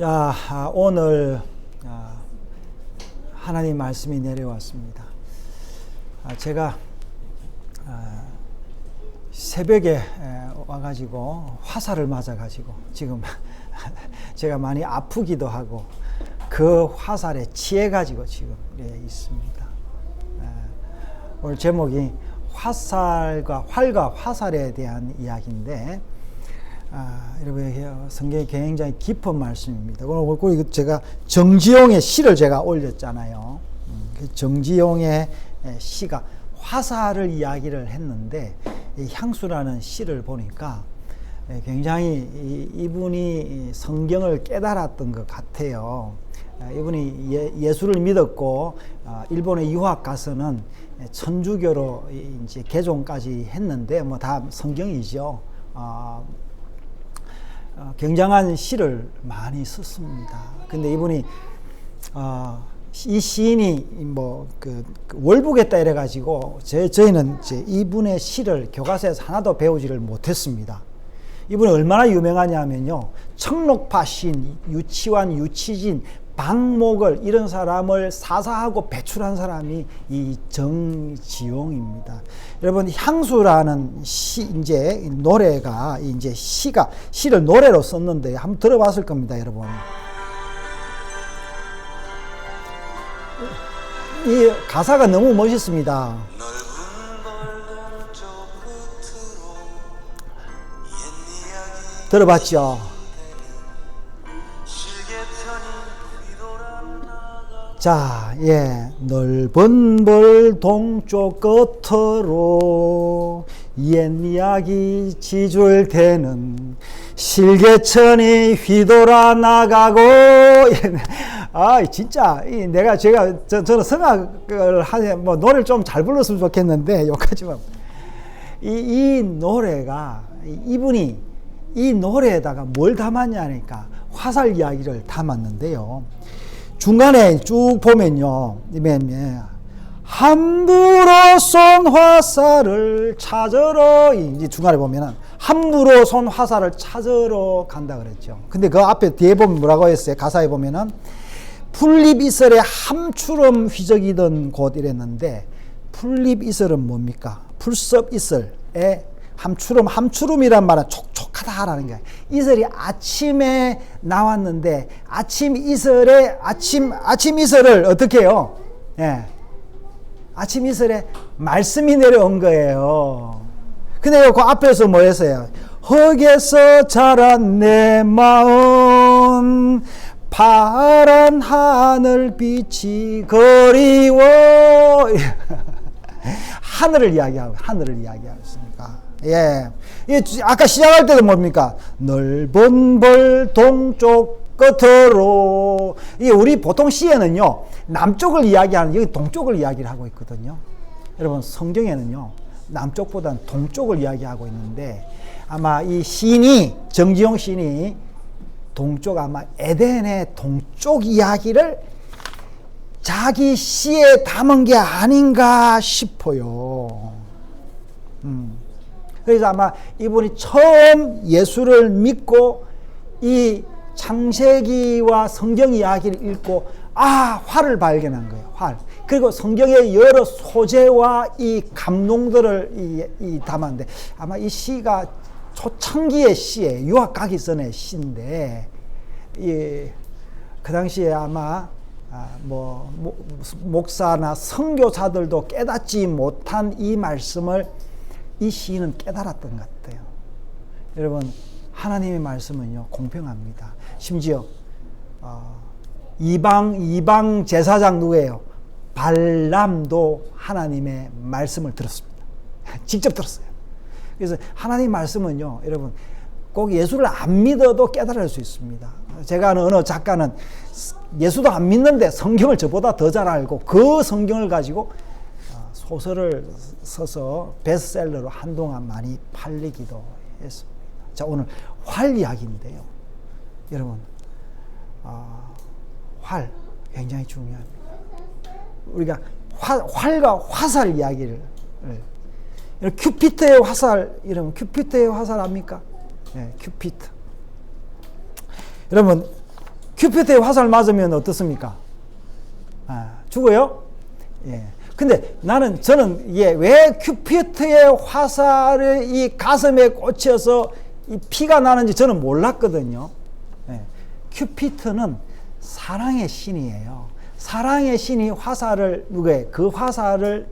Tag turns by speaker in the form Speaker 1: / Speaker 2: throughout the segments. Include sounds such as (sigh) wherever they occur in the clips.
Speaker 1: 야, 아, 오늘 아, 하나님 말씀이 내려왔습니다. 아, 제가 아, 새벽에 에, 와가지고 화살을 맞아가지고 지금 (laughs) 제가 많이 아프기도 하고 그 화살에 취해가지고 지금 예, 있습니다. 에, 오늘 제목이 화살과 활과 화살에 대한 이야기인데 아, 여러분 성경이 굉장히 깊은 말씀입니다. 오늘 그리고 제가 정지용의 시를 제가 올렸잖아요. 음, 그 정지용의 시가 화살을 이야기를 했는데 향수라는 시를 보니까 굉장히 이분이 성경을 깨달았던 것 같아요. 아, 이분이 예, 수를 믿었고 아, 일본에 유학 가서는 천주교로 이제 개종까지 했는데 뭐 다 성경이죠. 아, 어, 굉장한 시를 많이 썼습니다. 근데 이분이 어, 이 시인이 뭐그 그 월북했다 이래 가지고 제 저희는 이분의 시를 교과서에서 하나도 배우지를 못했습니다. 이분이 얼마나 유명하냐면요. 청록파 시인, 유치환, 유치진, 박목을 이런 사람을 사사하고 배출한 사람이 이 정지용입니다. 여러분 향수라는 시 이제 노래가 이제 시가 시를 노래로 썼는데 한번 들어봤을 겁니다, 여러분. 이 가사가 너무 멋있습니다. 들어봤죠? 자, 예. 넓은 벌 동쪽 끝으로 옛 이야기 지줄 때는 실개천이 휘돌아 나가고 (laughs) 아 진짜 내가 제가 저, 저는 성악을 하뭐 노래를 좀 잘 불렀으면 좋겠는데 여기까지만 이, 이 노래가 이분이 이 노래에다가 뭘 담았냐니까 화살 이야기를 담았는데요. 중간에 쭉 보면요. 함부로 쏜 화살을 찾으러 이제 중간에 보면은 함부로 쏜 화살을 찾으러 간다 그랬죠. 근데 그 앞에 뒤에 보면 뭐라고 했어요? 가사에 보면은 풀립 이슬에 함추름 휘적이던 곳 이랬는데 풀립 이슬은 뭡니까? 풀섭 이슬에 함추름, 함추름이란 말은 촉 촉하다라는 게 이슬이 아침에 나왔는데 아침 이슬에 아침 아침 이슬을 어떻게 해요? 예. 아침 이슬에 말씀이 내려온 거예요. 근데 그 앞에서 뭐 했어요? 흙에서 자란 내 마음 파란 하늘 빛이 그리워 (laughs) 하늘을 이야기하고 하늘을 이야기하고 있습니까? 예. 아까 시작할 때도 뭡니까? 넓은 벌 동쪽 끝으로. 이 우리 보통 시에는요, 남쪽을 이야기하는, 여기 동쪽을 이야기를 하고 있거든요. 여러분, 성경에는요, 남쪽보다는 동쪽을 이야기하고 있는데, 아마 이 시인이, 정지용 시인이 동쪽, 아마 에덴의 동쪽 이야기를 자기 시에 담은 게 아닌가 싶어요. 음. 그래서 아마 이분이 처음 예수를 믿고 이 창세기와 성경 이야기를 읽고 아 활을 발견한 거예요. 활. 그리고 성경의 여러 소재와 이 감동들을 이, 이 담았는데 아마 이 시가 초창기의 시에 유학 가기 전의 시인데 이, 그 당시에 아마 아, 뭐 목사나 선교사들도 깨닫지 못한 이 말씀을 이 시인은 깨달았던 것 같아요. 여러분 하나님의 말씀은요 공평합니다. 심지어 어, 이방 이방 제사장 누구예요? 발람도 하나님의 말씀을 들었습니다. (laughs) 직접 들었어요. 그래서 하나님 말씀은요, 여러분 꼭 예수를 안 믿어도 깨달을 수 있습니다. 제가 아는 어느 작가는 예수도 안 믿는데 성경을 저보다 더 잘 알고 그 성경을 가지고 소설을 써서 베스트셀러로 한동안 많이 팔리기도 했습니다. 자, 오늘 활 이야기인데요. 여러분, 어, 활 굉장히 중요합니다. 우리가 화, 활과 화살 이야기를 예. 큐피트의 화살 이러면 큐피트의 화살 압니까? 네, 큐피트. 여러분 큐피트의 화살 맞으면 어떻습니까? 아, 죽어요? 예. 근데 나는 저는 예, 왜 큐피트의 화살을 이 가슴에 꽂혀서 이 피가 나는지 저는 몰랐거든요. 예. 큐피트는 사랑의 신이에요. 사랑의 신이 화살을 누구에 그 화살을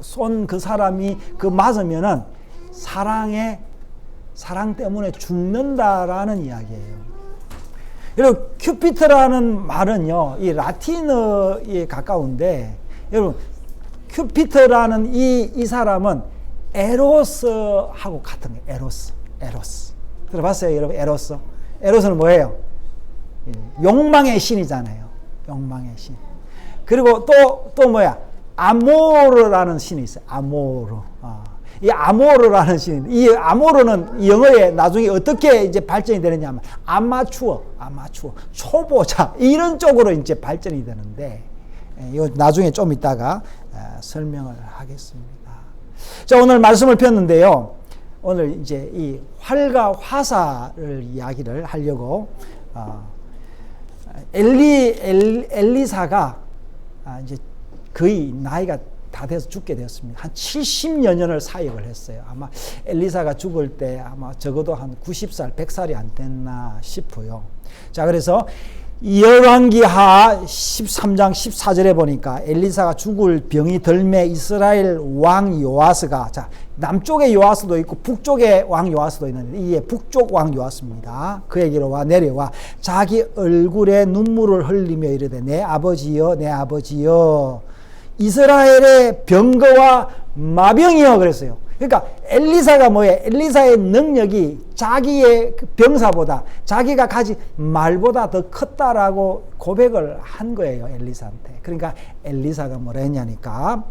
Speaker 1: 쏜 그 사람이 그 맞으면은 사랑의 사랑 때문에 죽는다라는 이야기예요. 여러분 큐피트라는 말은요 이 라틴어에 가까운데 여러분 큐피트라는 이, 이 사람은 에로스하고 같은 거예요. 에로스 에로스. 들어봤어요 여러분? 에로스. 에로스는 뭐예요? 예, 욕망의 신이잖아요. 욕망의 신. 그리고 또 또 뭐야? 아모르라는 신이 있어요. 아모르. 아. 이 아모르라는 신, 이 아모르는 영어에 나중에 어떻게 이제 발전이 되느냐면 아마추어, 아마추어, 초보자. 이런 쪽으로 이제 발전이 되는데 예, 이거 나중에 좀 이따가 어, 설명을 하겠습니다. 자 오늘 말씀을 폈는데요. 오늘 이제 이 활과 화살을 이야기를 하려고 어, 엘리 엘, 엘리사가 아, 이제 거의 나이가 다 돼서 죽게 되었습니다. 한 70여 년을 사역을 했어요. 아마 엘리사가 죽을 때 아마 적어도 한 90살, 100살이 안 됐나 싶어요. 자, 그래서 열왕기하 13장 14절에 보니까 엘리사가 죽을 병이 덜매 이스라엘 왕 요아스가 자 남쪽에 요아스도 있고 북쪽에 왕 요아스도 있는데 이게 북쪽 왕 요아스입니다. 그에게로 와 내려와 자기 얼굴에 눈물을 흘리며 이르되 내 아버지여 내 아버지여 이스라엘의 병거와 마병이여 그랬어요. 그러니까 엘리사가 뭐예요? 엘리사의 능력이 자기의 그 병사보다 자기가 가진 말보다 더 컸다라고 고백을 한 거예요. 엘리사한테. 그러니까 엘리사가 뭐라 했냐니까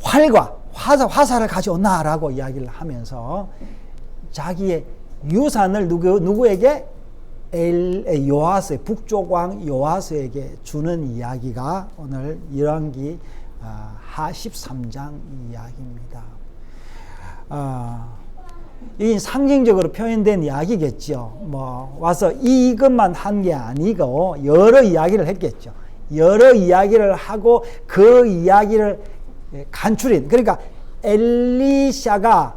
Speaker 1: 활과 화살, 화살을 가져오나라고 이야기를 하면서 자기의 유산을 누구, 누구에게 엘, 요아스 북쪽 왕 요아스에게 주는 이야기가 오늘 열왕기 하 13장 이야기입니다. 아, 이 상징적으로 표현된 이야기겠죠. 뭐 와서 이것만 한 게 아니고 여러 이야기를 했겠죠. 여러 이야기를 하고 그 이야기를 간추린 그러니까 엘리샤가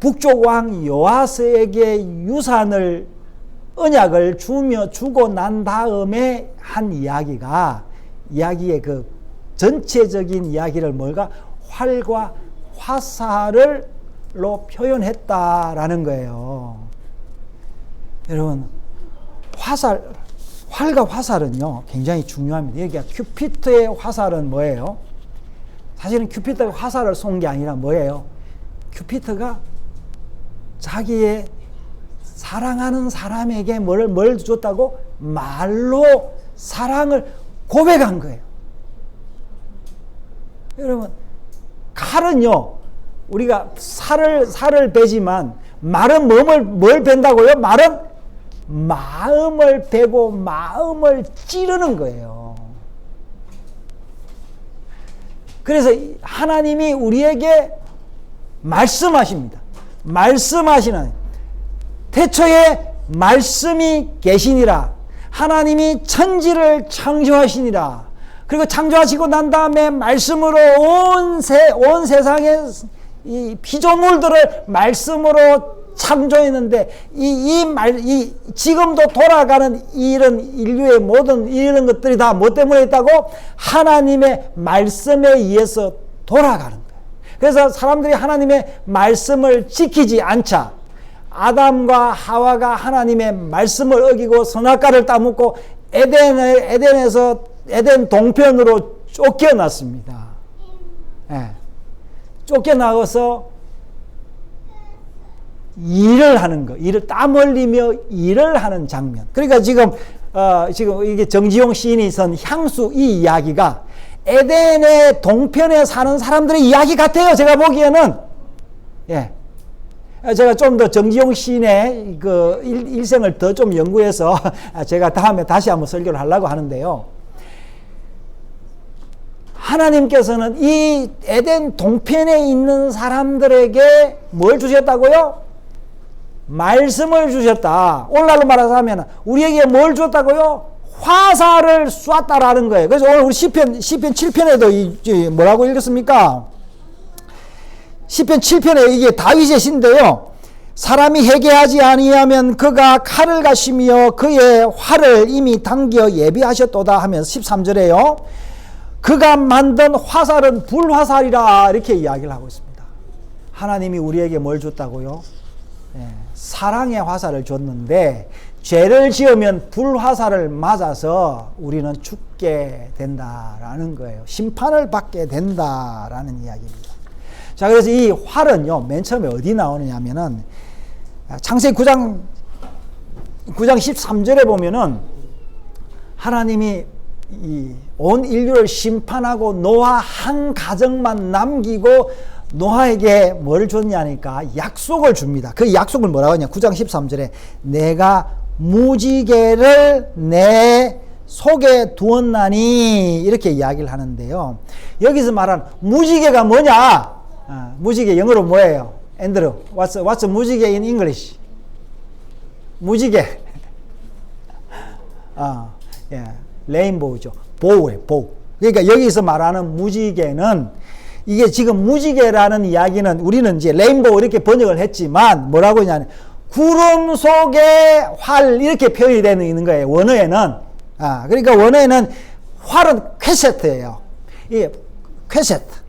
Speaker 1: 북쪽 왕 요아스에게 유산을 언약을 주며 주고 난 다음에 한 이야기가 이야기의 그 전체적인 이야기를 뭘까 활과 화살을로 표현했다라는 거예요. 여러분 화살 활과 화살은요 굉장히 중요합니다. 여기가 큐피트의 화살은 뭐예요? 사실은 큐피트가 화살을 쏜 게 아니라 뭐예요? 큐피트가 자기의 사랑하는 사람에게 뭘, 뭘 줬다고? 말로 사랑을 고백한 거예요. 여러분, 칼은요, 우리가 살을, 살을 베지만, 말은 뭘, 뭘 벤다고요? 말은 마음을 베고 마음을 찌르는 거예요. 그래서 하나님이 우리에게 말씀하십니다. 말씀하시는 태초에 말씀이 계시니라. 하나님이 천지를 창조하시니라. 그리고 창조하시고 난 다음에 말씀으로 온, 세, 온 세상의 이 피조물들을 말씀으로 창조했는데 이, 이 말, 이 지금도 돌아가는 이런 인류의 모든 이런 것들이 다 뭐 때문에 있다고? 하나님의 말씀에 의해서 돌아가는 거예요. 그래서 사람들이 하나님의 말씀을 지키지 않자 아담과 하와가 하나님의 말씀을 어기고 선악과를 따먹고 에덴에, 에덴에서 에덴 동편으로 쫓겨났습니다. 예. 쫓겨나서 일을 하는 거, 일을 땀 흘리며 일을 하는 장면. 그러니까 지금 어, 지금 이게 정지용 시인이 쓴 향수 이 이야기가 에덴의 동편에 사는 사람들의 이야기 같아요. 제가 보기에는 예. 제가 좀 더 정지용 시인의 그 일, 생을 더 좀 연구해서 (laughs) 제가 다음에 다시 한번 설교를 하려고 하는데요. 하나님께서는 이 에덴 동편에 있는 사람들에게 뭘 주셨다고요? 말씀을 주셨다. 오늘날로 말하자면 우리에게 뭘 줬다고요? 화살을 쐈다라는 거예요. 그래서 오늘 우리 시편 시편 7편에도 이, 이 뭐라고 읽었습니까? 시편 7편에 이게 다윗의 시인데요. 사람이 회개하지 아니하면 그가 칼을 가시며 그의 활을 이미 당겨 예비하셨도다 하면서 13절에요. 그가 만든 화살은 불화살이라 이렇게 이야기를 하고 있습니다. 하나님이 우리에게 뭘 줬다고요? 예, 사랑의 화살을 줬는데 죄를 지으면 불화살을 맞아서 우리는 죽게 된다라는 거예요. 심판을 받게 된다라는 이야기입니다. 자, 그래서 이 활은요, 맨 처음에 어디 나오느냐면은 창세기 9장 9장 13절에 보면은 하나님이 이온 인류를 심판하고 노아 한 가정만 남기고 노아에게 뭘 줬냐니까 약속을 줍니다. 그 약속을 뭐라고 하냐? 9장 13절에 내가 무지개를 내 속에 두었나니 이렇게 이야기를 하는데요. 여기서 말한 무지개가 뭐냐? 아, 무지개 영어로 뭐예요? 앤드루, what's, what's 무지개 in English? 무지개. (laughs) 아, 예, 레인보우죠. 보우에 보우. 그러니까 여기서 말하는 무지개는 이게 지금 무지개라는 이야기는 우리는 이제 레인보우 이렇게 번역을 했지만 뭐라고 하냐면 구름 속에 활 이렇게 표현이 되는 있는 거예요. 원어에는 아 그러니까 원어에는 활은 퀘세트예요. 이 퀘세트 아,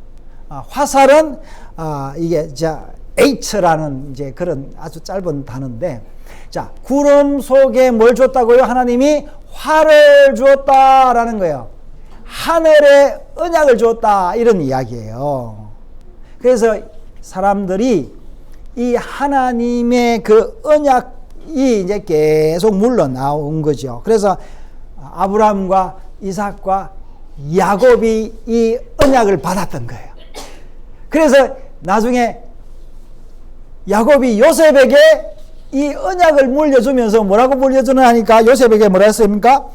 Speaker 1: 화살은 아 이게 자 H라는 이제 그런 아주 짧은 단어인데 자 구름 속에 뭘 줬다고요? 하나님이 활을 주었다라는 거예요. 하늘에 언약을 주었다 이런 이야기예요. 그래서 사람들이 이 하나님의 그 언약이 이제 계속 물러 나온 거죠. 그래서 아브라함과 이삭과 야곱이 이 언약을 받았던 거예요. 그래서 나중에 야곱이 요셉에게 이 언약을 물려주면서 뭐라고 물려주는 하니까 요셉에게 뭐라 했습니까?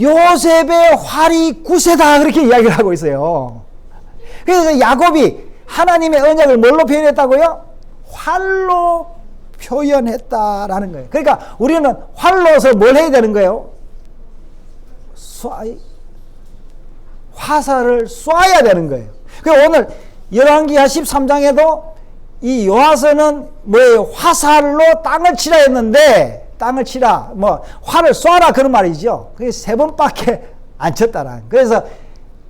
Speaker 1: 요셉의 활이 구세다 그렇게 이야기를 하고 있어요. 그래서 야곱이 하나님의 언약을 뭘로 표현했다고요? 활로 표현했다라는 거예요. 그러니까 우리는 활로서 뭘 해야 되는 거예요? 쏴, 화살을 쏴야 되는 거예요. 그 오늘 열왕기하 13장에도 이 요하서는 뭐예요? 화살로 땅을 치라 했는데 땅을 치라 뭐 활을 쏴라 그런 말이죠. 그게 세 번밖에 안 쳤다라. 그래서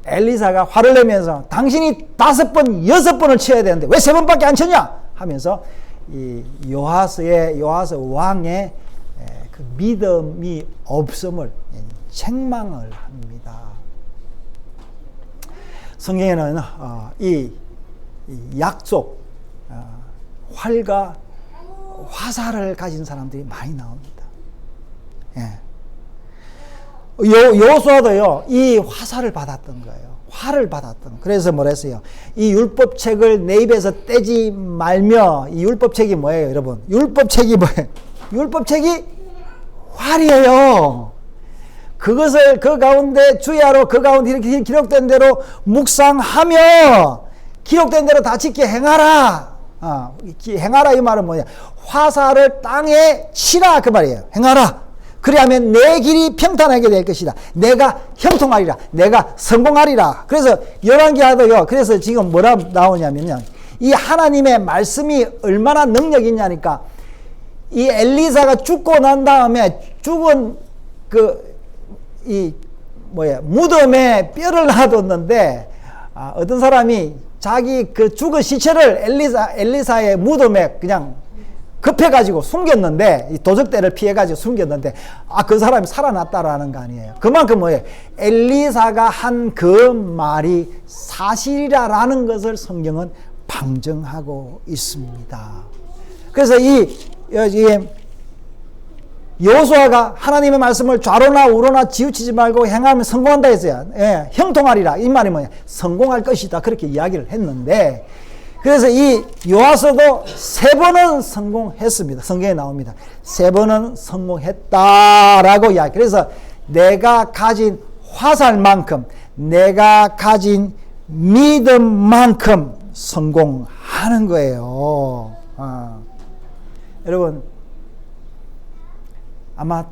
Speaker 1: 엘리사가 화를 내면서 당신이 다섯 번 여섯 번을 쳐야 되는데 왜 세 번밖에 안 쳤냐 하면서 이 요하서의 요하서 왕의 그 믿음이 없음을 책망을 합니다. 성경에는 어, 이 약속 어, 활과 화살을 가진 사람들이 많이 나옵니다. 예. 요, 요수아도요, 이 화살을 받았던 거예요. 화를 받았던. 그래서 뭐랬어요? 이 율법책을 내 입에서 떼지 말며, 이 율법책이 뭐예요, 여러분? 율법책이 뭐예요? 율법책이 활이에요. 그것을 그 가운데 주야로 그 가운데 이렇게 기록된 대로 묵상하며 기록된 대로 다 지켜 행하라. 어, 행하라 이 말은 뭐냐? 화살을 땅에 치라 그 말이에요. 행하라. 그리하면 내 길이 평탄하게 될 것이다. 내가 형통하리라. 내가 성공하리라. 그래서 열왕기하도요. 그래서 지금 뭐라 나오냐면요. 이 하나님의 말씀이 얼마나 능력이 있냐니까 이 엘리사가 죽고 난 다음에 죽은 그 이 뭐야 무덤에 뼈를 놔뒀는데 아, 어떤 사람이 자기 그 죽은 시체를 엘리사 엘리사의 무덤에 그냥 급해가지고 숨겼는데 도적대를 피해가지고 숨겼는데 아 그 사람이 살아났다라는 거 아니에요. 그만큼 뭐예요? 엘리사가 한 그 말이 사실이라라는 것을 성경은 방증하고 있습니다. 그래서 이 여기 여호수아가 하나님의 말씀을 좌로나 우로나 지우치지 말고 행하면 성공한다 했어요. 예, 형통하리라. 이 말이 뭐냐? 성공할 것이다. 그렇게 이야기를 했는데 그래서 이 요하서도 세 번은 성공했습니다. 성경에 나옵니다. 세 번은 성공했다라고 이야기. 그래서 내가 가진 화살만큼 내가 가진 믿음만큼 성공하는 거예요. 어. 여러분 아마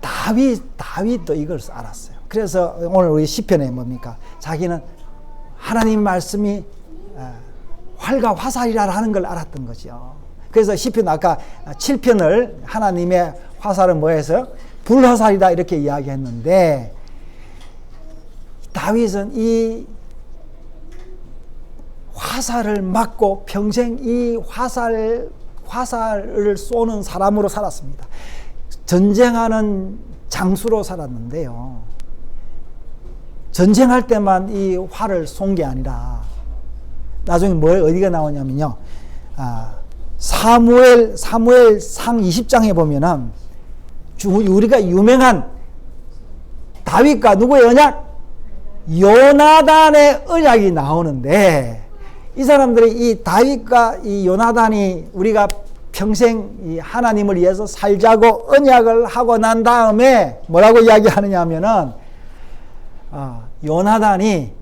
Speaker 1: 다윗 다윗도 이걸 알았어요. 그래서 오늘 우리 시편에 뭡니까? 자기는 하나님 말씀이 어, 활과 화살이라는 걸 알았던 거죠. 그래서 시편 아까 7편을 하나님의 화살은 뭐해서 불화살이다 이렇게 이야기했는데 다윗은 이 화살을 맞고 평생 이 화살 화살을 쏘는 사람으로 살았습니다. 전쟁하는 장수로 살았는데요. 전쟁할 때만 이 활을 쏜 게 아니라 나중에 뭐 어디가 나오냐면요. 아, 사무엘 사무엘 상 20장에 보면은 우리가 유명한 다윗과 누구의 언약? 요나단의 언약이 나오는데 이 사람들이 이 다윗과 이 요나단이 우리가 평생 이 하나님을 위해서 살자고 언약을 하고 난 다음에 뭐라고 이야기하느냐 하면은 어, 요나단이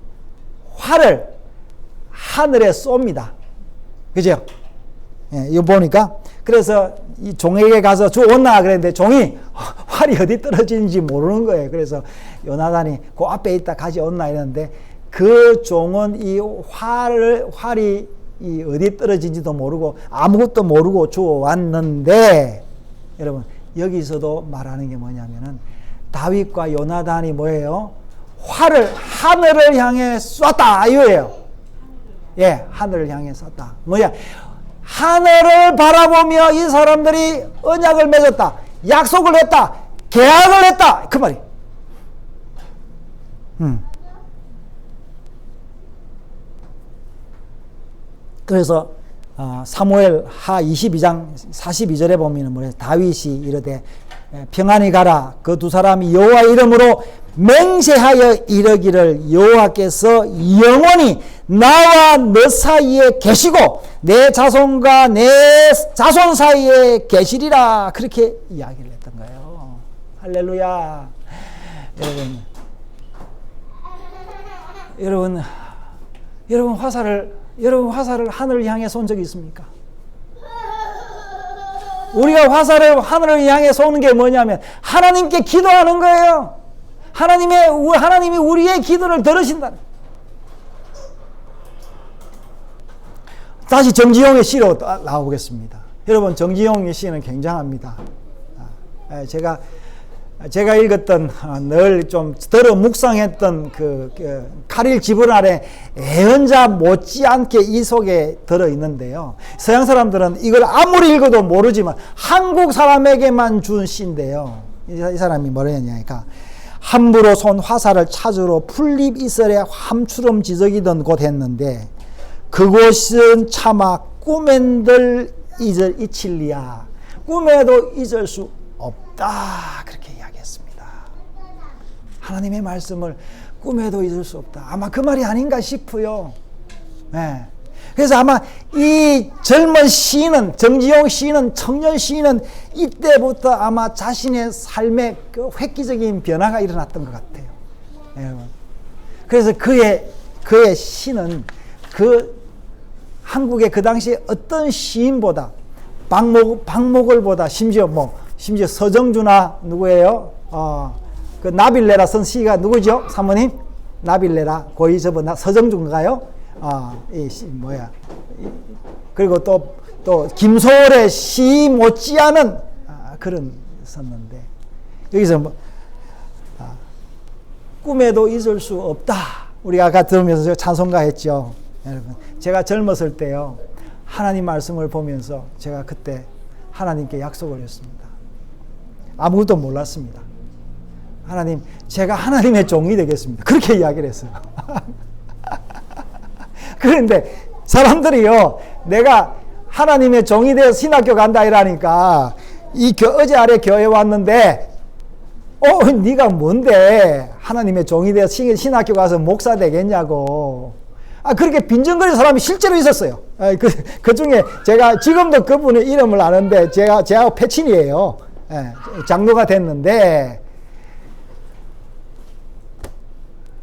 Speaker 1: 활을 하늘에 쏩니다. 그죠? 예, 이거 보니까 그래서 이 종에게 가서 주었나 그랬는데 종이 활이 어디 떨어지는지 모르는 거예요. 그래서 요나단이 그 앞에 있다 가져온나 이랬는데 그 종은 이 활을 활이 이 어디 떨어진지도 모르고 아무것도 모르고 주워왔는데 여러분 여기서도 말하는 게 뭐냐면은 다윗과 요나단이 뭐예요? 활을 하늘을 향해 쐈다 이거예요. 예, 하늘을 향해 쐈다. 뭐야? 하늘을 바라보며 이 사람들이 언약을 맺었다. 약속을 했다. 계약을 했다. 그 말이. 음. 그래서 어, 사무엘 하 22장 42절에 보면 뭐 다윗이 이르되 평안히 가라 그 두 사람이 여호와 이름으로 맹세하여 이르기를 여호와께서 영원히 나와 너 사이에 계시고 내 자손과 내 자손 사이에 계시리라 그렇게 이야기를 했던 거예요. 할렐루야. 여러분, 여러분, 여러분 화살을 여러분 화살을 하늘을 향해 쏜 적이 있습니까? 우리가 화살을 하늘을 향해 쏘는 게 뭐냐면 하나님께 기도하는 거예요. 하나님의 하나님이 우리의 기도를 들으신다. 다시 정지용의 시로 나오겠습니다. 여러분 정지용의 시는 굉장합니다. 아, 제가 제가 읽었던 어, 늘좀 들어 묵상했던 그, 그 카릴 지분 아래 애언자 못지않게 이 속에 들어 있는데요. 서양 사람들은 이걸 아무리 읽어도 모르지만 한국 사람에게만 준 시인데요. 이 사람이 뭐라냐니까 함부로 손 화살을 찾으러 풀립 이슬에 함추름 지적이던 곳 했는데 그곳은 차마 꿈엔들 잊을 이칠리야 꿈에도 잊을 수 없다 그렇게. 하나님의 말씀을 꿈에도 잊을 수 없다. 아마 그 말이 아닌가 싶어요. 네. 그래서 아마 이 젊은 시인은 정지용 시인은 청년 시인은 이때부터 아마 자신의 삶에 그 획기적인 변화가 일어났던 것 같아요. 네. 그래서 그의 그의 시는 그 한국의 그 당시 어떤 시인보다 박목 박목을보다 심지어 뭐 심지어 서정주나 누구예요? 어, 그 나빌레라 선 시가 누구죠? 사모님? 나빌레라 고이 저번 서정주인가요? 아, 이 시, 뭐야. 그리고 또, 또, 김소월의 시 못지않은 아, 그런 썼는데, 여기서 뭐, 아, 꿈에도 잊을 수 없다. 우리 아까 들으면서 찬송가 했죠. 여러분, 제가 젊었을 때요, 하나님 말씀을 보면서 제가 그때 하나님께 약속을 했습니다. 아무것도 몰랐습니다. 하나님, 제가 하나님의 종이 되겠습니다. 그렇게 이야기를 했어요. (laughs) 그런데 사람들이요, 내가 하나님의 종이 되어 신학교 간다 이라니까 이 교, 어제 아래 교회 왔는데 어, 네가 뭔데 하나님의 종이 되어 신학교 가서 목사 되겠냐고. 아, 그렇게 빈정거리는 사람이 실제로 있었어요. 아, 그, 그 중에 제가 지금도 그분의 이름을 아는데 제가, 제가 패친이에요. 예, 장로가 됐는데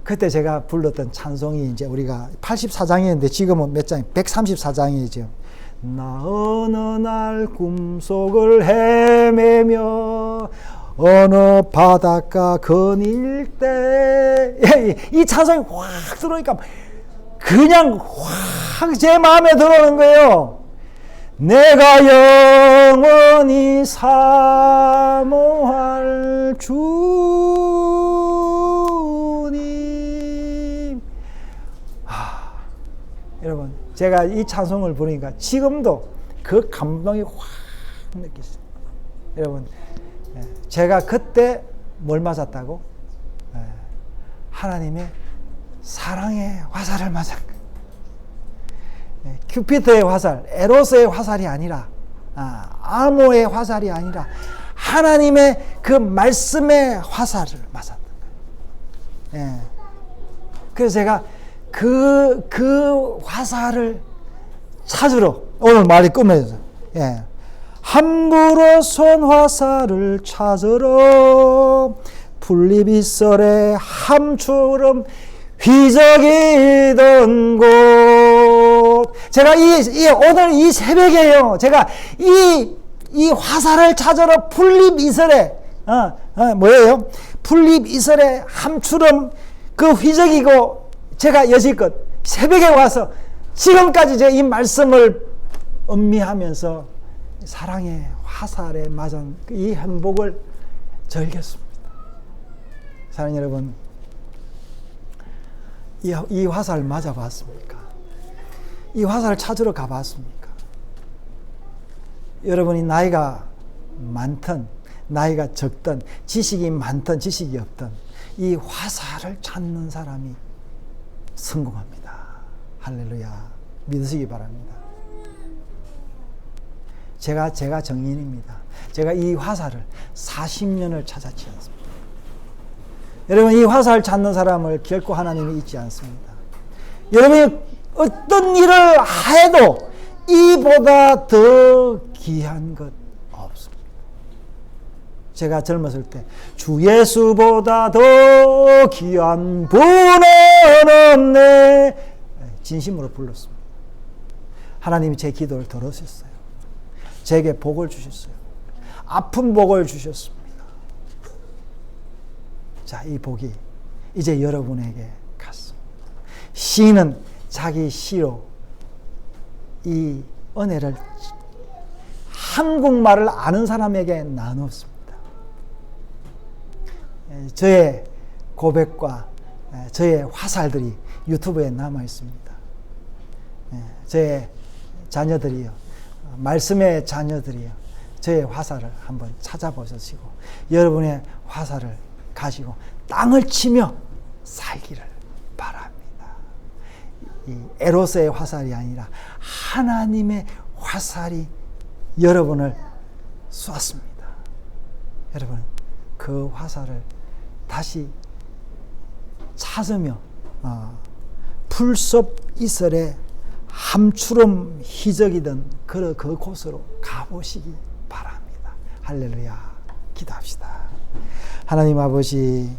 Speaker 1: 그때 제가 불렀던 찬송이 이제 우리가 84장이었는데 지금은 몇 장이 134장이죠. 나 어느 날 꿈속을 헤매며 어느 바닷가 거닐 때. (laughs) 예, 이 찬송이 확 들어오니까 그냥 확 제 마음에 들어오는 거예요. 내가 영원히 사모할 주님. 하, 여러분, 제가 이 찬송을 부르니까 지금도 그 감동이 확 느껴져요. 여러분, 예, 제가 그때 뭘 맞았다고? 예, 하나님의 사랑의 화살을 맞은. 예, 큐피트의 화살, 에로스의 화살이 아니라, 아, 아모의 화살이 아니라, 하나님의 그 말씀의 화살을 맞았던 거예요. 예. 그래서 제가 그, 그 화살을 찾으러 오늘 말이 끝맺어서 예. 함부로 쏜 화살을 찾으러 풀리빗설의 함처럼 휘적이던 곳. 제가 이, 이 오늘 이 새벽에요. 제가 이, 이 화살을 찾으러 풀립이설에 어, 어, 뭐예요? 풀립이설의 함처럼 그 휘적이고 제가 여지껏 새벽에 와서 지금까지 제가 이 말씀을 음미하면서 사랑의 화살에 맞은 이 행복을 즐겼습니다. 사랑하는 여러분, 이, 이 화살 맞아봤습니까? 이 화살 찾으러 가봤습니까? 여러분이 나이가 많든 나이가 적든 지식이 많든 지식이 없든 이 화살을 찾는 사람이 성공합니다. 할렐루야. 믿으시기 바랍니다. 제가 제가 정인입니다. 제가 이 화살을 40년을 찾았지 않습니다. 여러분 이 화살 찾는 사람을 결코 하나님이 잊지 않습니다. 여러분이 어떤 일을 해도 이보다 더 귀한 것. 제가 젊었을 때 주 예수보다 더 귀한 분은 없네 진심으로 불렀습니다. 하나님이 제 기도를 들으셨어요. 제게 복을 주셨어요. 아픈 복을 주셨습니다. 자, 이 복이 이제 여러분에게 갔습니다. 시는 자기 시로 이 은혜를 한국말을 아는 사람에게 나눴습니다. 저의 고백과 저의 화살들이 유튜브에 남아 있습니다. 저의 자녀들이요. 말씀의 자녀들이요. 저의 화살을 한번 찾아보시고 여러분의 화살을 가지고 땅을 치며 살기를 바랍니다. 이 에로스의 화살이 아니라 하나님의 화살이 여러분을 쏘았습니다. 여러분 그 화살을 다시 찾으며 어, 풀숲 이슬에 함추름 희적이던 그, 그 곳으로 가보시기 바랍니다. 할렐루야. 기도합시다. 하나님 아버지,